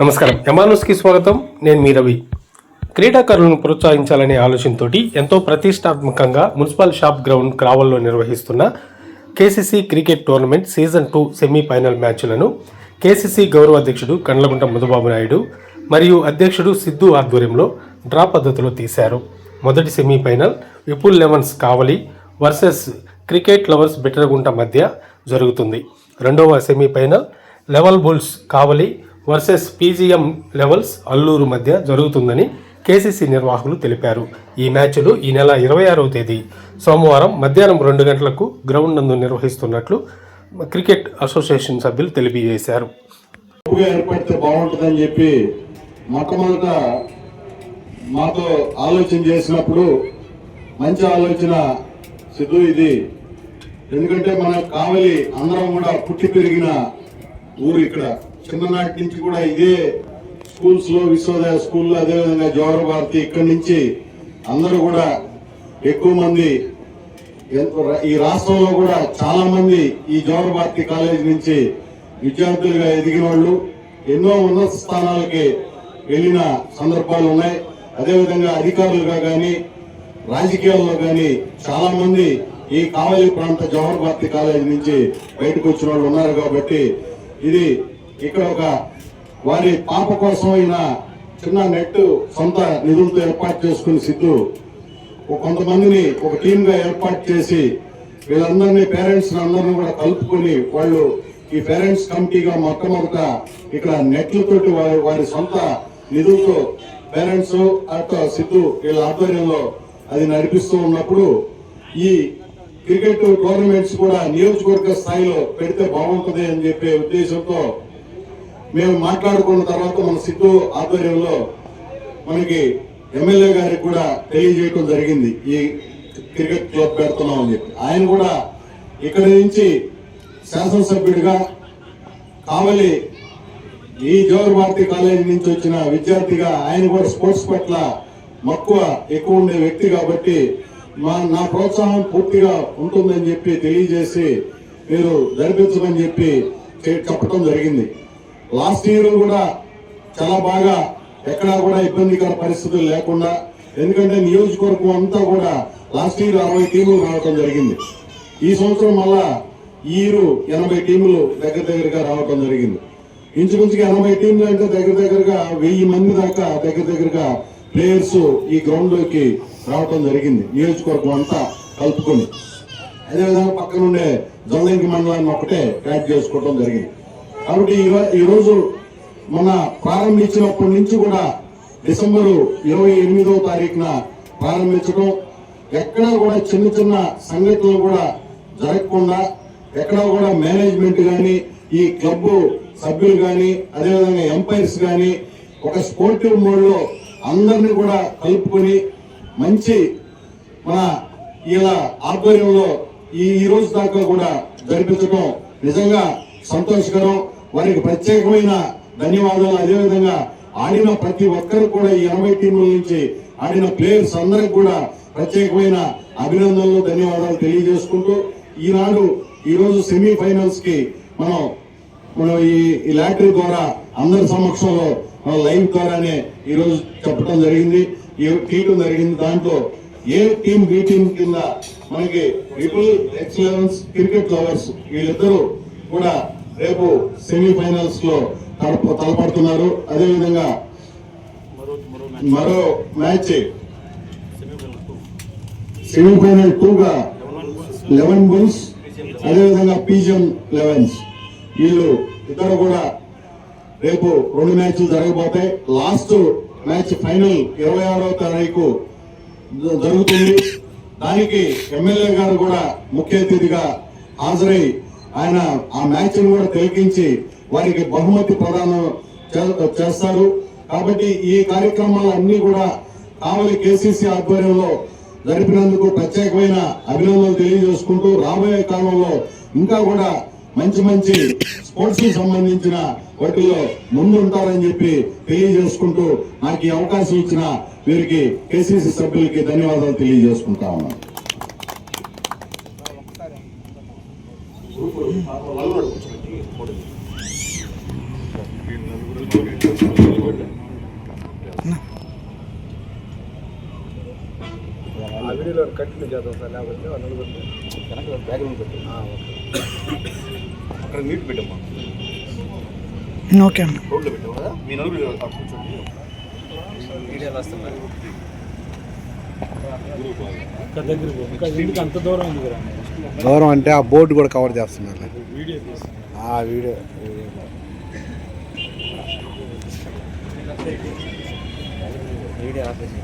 నమస్కారం. ఎమానుస్కి స్వాగతం. నేను మీ రవి. క్రీడాకారులను ప్రోత్సహించాలనే ఆలోచనతోటి ఎంతో ప్రతిష్టాత్మకంగా మున్సిపల్ షాప్ గ్రౌండ్ క్రావల్లో నిర్వహిస్తున్న KCC cricket tournament season two semifinal మ్యాచ్లను KCC గౌరవ అధ్యక్షుడు కండ్లగుంట మధుబాబు నాయుడు మరియు అధ్యక్షుడు సిద్ధు ఆధ్వర్యంలో డ్రా పద్ధతిలో తీశారు. మొదటి semifinal Vipul elevens Kavali versus cricket lovers Bitragunta మధ్య జరుగుతుంది. రెండవ semifinal level bulls Kavali versus PGM levels Allur మధ్య జరుగుతుందని కేసీసీ నిర్వాహకులు తెలిపారు. ఈ మ్యాచ్లు ఈ నెల ఇరవై ఆరవ తేదీ. సోమవారం మధ్యాహ్నం రెండు గంటలకు గ్రౌండ్ నందు నిర్వహిస్తున్నట్లు క్రికెట్ అసోసియేషన్ సభ్యులు తెలియజేశారు. ఏర్పడితే బాగుంటుందని చెప్పి మొట్టమొదట మాతో ఆలోచన చేసినప్పుడు మంచి ఆలోచన సిద్ధు ఇది. ఎందుకంటే మన కావలి అందరం కూడా పుట్టి పెరిగిన ఊరు ఇక్కడ చిన్ననాటి నుంచి కూడా ఇదే స్కూల్స్లో విశ్వోదయ స్కూల్లో అదేవిధంగా జవహర్ భారతి ఇక్కడి నుంచి అందరూ కూడా ఎక్కువ మంది ఈ రాష్ట్రంలో కూడా చాలా మంది ఈ జవహర్ భారతి కాలేజ్ నుంచి విద్యార్థులుగా ఎదిగిన వాళ్ళు ఎన్నో ఉన్నత స్థానాలకి వెళ్ళిన సందర్భాలు ఉన్నాయి. అదేవిధంగా అధికారులుగా కానీ రాజకీయాల్లో కానీ చాలా మంది ఈ కావలి ప్రాంత జవహర్ భారతి కాలేజ్ నుంచి బయటకు వచ్చిన వాళ్ళు ఉన్నారు కాబట్టి ఇది ఇక్కడ ఒక వారి పాప కోసం అయిన చిన్న నెట్ సొంత నిధులతో ఏర్పాటు చేసుకుని సిద్ధు. కొంతమందిని ఒక టీంగా ఏర్పాటు చేసి వీళ్ళందరినీ పేరెంట్స్ అందరినీ కూడా కలుపుకొని వాళ్ళు ఈ పేరెంట్స్ కమిటీగా మొట్టమొదట ఇక్కడ నెట్లతోటి వారి వారి సొంత నిధులతో పేరెంట్స్ అట్లా సిద్ధు వీళ్ళ ఆధ్వర్యంలో అది నడిపిస్తూ ఉన్నప్పుడు ఈ క్రికెట్ టోర్నమెంట్స్ కూడా నియోజకవర్గ స్థాయిలో పెడితే బాగుంటుంది అని చెప్పే ఉద్దేశంతో మేము మాట్లాడుకున్న తర్వాత మన సిద్ధు ఆధ్వర్యంలో మనకి ఎమ్మెల్యే గారికి కూడా తెలియజేయడం జరిగింది. ఈ క్రికెట్ క్లబ్ పెడుతున్నాం అని చెప్పి. ఆయన కూడా ఇక్కడి నుంచి శాసనసభ్యుడిగా కావలి ఈ జవహర్ భారతి కాలేజీ నుంచి వచ్చిన విద్యార్థిగా ఆయన కూడా స్పోర్ట్స్ పట్ల మక్కువ ఎక్కువ ఉండే వ్యక్తి కాబట్టి మా నా ప్రోత్సాహం పూర్తిగా ఉంటుందని చెప్పి తెలియజేసి మీరు జరిపించమని చెప్పి చెప్పటం చెప్పడం జరిగింది. లాస్ట్ ఇయర్ కూడా చాలా బాగా ఎక్కడా కూడా ఇబ్బందికర పరిస్థితులు లేకుండా ఎందుకంటే నియోజకవర్గం అంతా కూడా లాస్ట్ ఇయర్ అరవై టీములు రావడం జరిగింది. ఈ సంవత్సరం మళ్ళా ఈ ఇయర్ ఎనభై టీములు దగ్గర దగ్గరగా రావటం జరిగింది. ఇంచుమించుగా ఎనభై టీంలు అంటే దగ్గర దగ్గరగా వెయ్యి మంది దాకా దగ్గర దగ్గరగా ప్లేయర్స్ ఈ గ్రౌండ్లోకి జరిగింది. నియోజకవర్గం అంతా కలుపుకొని. అదేవిధంగా పక్కన ఉండే జొల్లంకి మండలాన్ని ఒకటే యాడ్ చేసుకోవడం జరిగింది. కాబట్టి ఈరోజు మన ప్రారంభించినప్పటి నుంచి కూడా డిసెంబరు ఇరవై ఎనిమిదవ తారీఖున ప్రారంభించడం ఎక్కడా కూడా చిన్న చిన్న సంఘటనలు కూడా జరగకుండా ఎక్కడా కూడా మేనేజ్మెంట్ కానీ ఈ క్లబ్ సభ్యులు కానీ అదేవిధంగా ఎంపైర్స్ కానీ ఒక స్పోర్టివ్ మోడ్లో అందరినీ కూడా కలుపుకొని మంచి మన ఇలా ఆధ్వర్యంలో ఈ ఈ రోజు దాకా కూడా జరిపించడం నిజంగా సంతోషకరం. వారికి ప్రత్యేకమైన ధన్యవాదాలు. అదేవిధంగా ఆడిన ప్రతి ఒక్కరు కూడా ఈ ఎనభై టీముల నుంచి ఆడిన ప్లేయర్స్ అందరికి కూడా ప్రత్యేకమైన అభినందనలు ధన్యవాదాలు తెలియజేసుకుంటూ ఈనాడు ఈరోజు సెమీఫైనల్స్కి మనం మనం ఈ లాటరీ ద్వారా అందరి సమక్షంలో లైవ్ ద్వారానే అనే ఈరోజు చెప్పడం జరిగింది. ఈ తీయటం జరిగింది. దాంట్లో ఏ టీం బి టీం కింద మనకి ట్రిపుల్ ఎక్సలెన్స్ క్రికెట్ లవర్స్ వీళ్ళిద్దరూ కూడా రేపు సెమీఫైనల్స్లో తలప- తలపడుతున్నారు. అదేవిధంగా మరో మ్యాచ్ సెమీఫైనల్ టూ గా లెవెన్ బుల్స్ అదేవిధంగా పీజియం లెవెన్స్. వీళ్ళు ఇద్దరు కూడా రేపు రెండు మ్యాచ్లు జరగబోతాయి లాస్ట్ మ్యాచ్ ఫైనల్ ఇరవై ఆరో తారీఖు జరుగుతుంది. దానికి ఎమ్మెల్యే గారు కూడా ముఖ్య అతిథిగా హాజరై ఆయన ఆ మ్యాచ్ను కూడా తిలకించి వారికి బహుమతి ప్రదానం చేస్తారు. కాబట్టి ఈ కార్యక్రమాలన్నీ కూడా కావలి కేసీసీ ఆధ్వర్యంలో జరిపినందుకు ప్రత్యేకమైన అభినందనలు తెలియజేసుకుంటూ రాబోయే కాలంలో ఇంకా కూడా మంచి మంచి స్పోర్ట్స్కి సంబంధించిన వాటిల్లో ముందు ఉంటారని చెప్పి తెలియజేసుకుంటూ నాకు ఈ అవకాశం ఇచ్చిన వీరికి కేసీసీ సభ్యులకి ధన్యవాదాలు తెలియజేసుకుంటా ఉన్నాను. అక్కడ మీట్ పెట్టమ్మా. ఓకే అన్న రోడ్లో పెట్టావు కదా మీ నలుగురు అక్కడ కూర్చోండి. మీడియాలో వస్తున్నారు దూరం అంటే ఆ బోర్డు కూడా కవర్ చేస్తున్నారు. ఆ వీడియో మీడియా ఆపేసి.